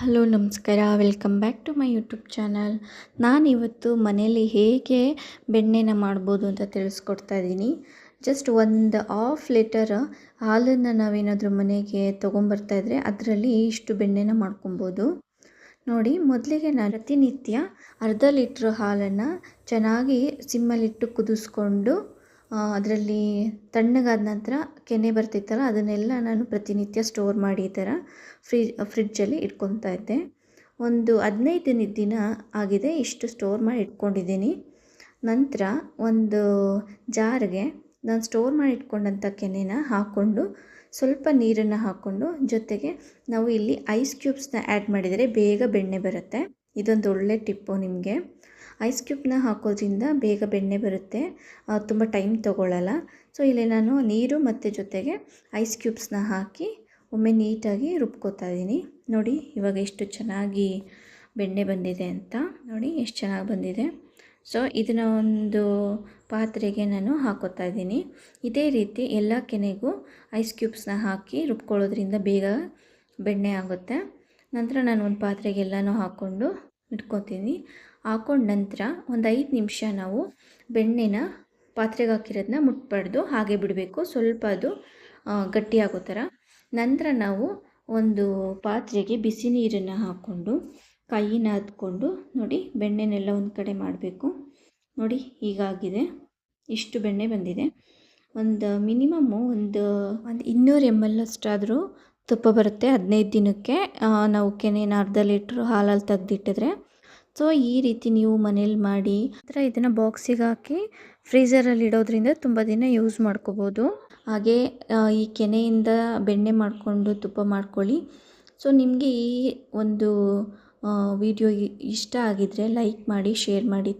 Hello, ನಮಸ್ಕಾರ. Welcome back to my YouTube channel. ನಾನಿವತ್ತು ಮನೇಲಿ ಹೇಗೆ ಬೆಣ್ಣೆನ ಮಾಡ್ಬೋದು ಅಂತ ತಿಳಿಸ್ಕೊಡ್ತಾ ಇದ್ದೀನಿ. ಜಸ್ಟ್ ಒಂದು ಹಾಫ್ ಲೀಟರ್ ಹಾಲನ್ನು ನಾವೇನಾದರೂ ಮನೆಗೆ ತೊಗೊಂಬರ್ತಾ ಇದ್ದರೆ ಅದರಲ್ಲಿ ಇಷ್ಟು ಬೆಣ್ಣೆನ ಮಾಡ್ಕೊಬೋದು. ನೋಡಿ, ಮೊದಲಿಗೆ ನಾನು ಪ್ರತಿನಿತ್ಯ ಅರ್ಧ ಲೀಟ್ರ್ ಹಾಲನ್ನು ಚೆನ್ನಾಗಿ ಸಿಮ್ಮಲ್ಲಿಟ್ಟು ಕುದಿಸ್ಕೊಂಡು ಅದರಲ್ಲಿ ತಣ್ಣಗಾದ ನಂತರ ಕೆನೆ ಬರ್ತಿತ್ತಲ್ಲ, ಅದನ್ನೆಲ್ಲ ನಾನು ಪ್ರತಿನಿತ್ಯ ಸ್ಟೋರ್ ಮಾಡಿ ಈ ಥರ ಫ್ರಿ ಫ್ರಿಡ್ಜಲ್ಲಿ ಇಟ್ಕೊತಾ ಇದ್ದೆ. ಒಂದು ಹದಿನೈದು ದಿನ ಆಗಿದೆ ಇಷ್ಟು ಸ್ಟೋರ್ ಮಾಡಿ ಇಟ್ಕೊಂಡಿದ್ದೀನಿ. ನಂತರ ಒಂದು ಜಾರ್ಗೆ ನಾನು ಸ್ಟೋರ್ ಮಾಡಿ ಇಟ್ಕೊಂಡಂಥ ಕೆನೆನ ಹಾಕ್ಕೊಂಡು ಸ್ವಲ್ಪ ನೀರನ್ನು ಹಾಕ್ಕೊಂಡು ಜೊತೆಗೆ ನಾವು ಇಲ್ಲಿ ಐಸ್ ಕ್ಯೂಬ್ಸ್ನ ಆ್ಯಡ್ ಮಾಡಿದರೆ ಬೇಗ ಬೆಣ್ಣೆ ಬರುತ್ತೆ. ಇದೊಂದು ಒಳ್ಳೆ ಟಿಪ್ಪು ನಿಮಗೆ. ಐಸ್ ಕ್ಯೂಬ್ನ ಹಾಕೋದ್ರಿಂದ ಬೇಗ ಬೆಣ್ಣೆ ಬರುತ್ತೆ. ತುಂಬ ಟೈಮ್ ತೊಗೊಳ್ಳಲ್ಲ ಸೊ, ಇಲ್ಲಿ ನಾನು ನೀರು ಮತ್ತು ಜೊತೆಗೆ ಐಸ್ ಕ್ಯೂಬ್ಸ್ನ ಹಾಕಿ ಒಮ್ಮೆ ನೀಟಾಗಿ ರುಬ್ಕೋತಾ ಇದ್ದೀನಿ. ನೋಡಿ, ಇವಾಗ ಎಷ್ಟು ಚೆನ್ನಾಗಿ ಬೆಣ್ಣೆ ಬಂದಿದೆ ಅಂತ. ನೋಡಿ, ಎಷ್ಟು ಚೆನ್ನಾಗಿ ಬಂದಿದೆ. ಸೊ, ಇದನ್ನ ಒಂದು ಪಾತ್ರೆಗೆ ನಾನು ಹಾಕೋತಾ ಇದ್ದೀನಿ. ಇದೇ ರೀತಿ ಎಲ್ಲ ಕೆನೆಗೂ ಐಸ್ ಕ್ಯೂಬ್ಸ್ನ ಹಾಕಿ ರುಬ್ಕೊಳ್ಳೋದ್ರಿಂದ ಬೇಗ ಬೆಣ್ಣೆ ಆಗುತ್ತೆ. ನಂತರ ನಾನು ಒಂದು ಪಾತ್ರೆಗೆ ಎಲ್ಲನೂ ಹಾಕ್ಕೊಂಡು ಇಟ್ಕೊತೀನಿ. ಹಾಕೊಂಡ ನಂತರ ಒಂದು ಐದು ನಿಮಿಷ ನಾವು ಬೆಣ್ಣೆನ ಪಾತ್ರೆಗೆ ಹಾಕಿರೋದನ್ನ ಮುಟ್ಬಾರ್ದು, ಹಾಗೆ ಬಿಡಬೇಕು. ಸ್ವಲ್ಪ ಅದು ಗಟ್ಟಿಯಾಗೋ ಥರ ನಂತರ ನಾವು ಒಂದು ಪಾತ್ರೆಗೆ ಬಿಸಿ ನೀರನ್ನು ಹಾಕ್ಕೊಂಡು ಕೈನ ಹತ್ಕೊಂಡು ನೋಡಿ ಬೆಣ್ಣೆನೆಲ್ಲ ಒಂದು ಕಡೆ ಮಾಡಬೇಕು. ನೋಡಿ ಹೀಗಾಗಿದೆ. ಇಷ್ಟು ಬೆಣ್ಣೆ ಬಂದಿದೆ. ಒಂದು ಮಿನಿಮಮ್ಮು ಒಂದು ಒಂದು ಇನ್ನೂರು ಎಂ ಎಲ್ ಅಷ್ಟಾದರೂ ತುಪ್ಪ ಬರುತ್ತೆ ಹದಿನೈದು ದಿನಕ್ಕೆ. ನಾವು ಕೆನೇನ ಅರ್ಧ ಲೀಟ್ರ್ ಹಾಲಲ್ಲಿ ತೆಗೆದಿಟ್ಟಿದ್ರೆ. ಸೊ ಈ ರೀತಿ ನೀವು ಮನೇಲಿ ಮಾಡಿ ಥರ ಇದನ್ನು ಬಾಕ್ಸಿಗೆ ಹಾಕಿ ಫ್ರೀಝರಲ್ಲಿ ಇಡೋದ್ರಿಂದ ತುಂಬ ದಿನ ಯೂಸ್ ಮಾಡ್ಕೋಬೋದು. ಹಾಗೆ ಈ ಕೆನೆಯಿಂದ ಬೆಣ್ಣೆ ಮಾಡಿಕೊಂಡು ತುಪ್ಪ ಮಾಡ್ಕೊಳ್ಳಿ. ಸೊ ನಿಮಗೆ ಈ ಒಂದು ವಿಡಿಯೋ ಇಷ್ಟ ಆಗಿದರೆ ಲೈಕ್ ಮಾಡಿ ಶೇರ್ ಮಾಡಿ.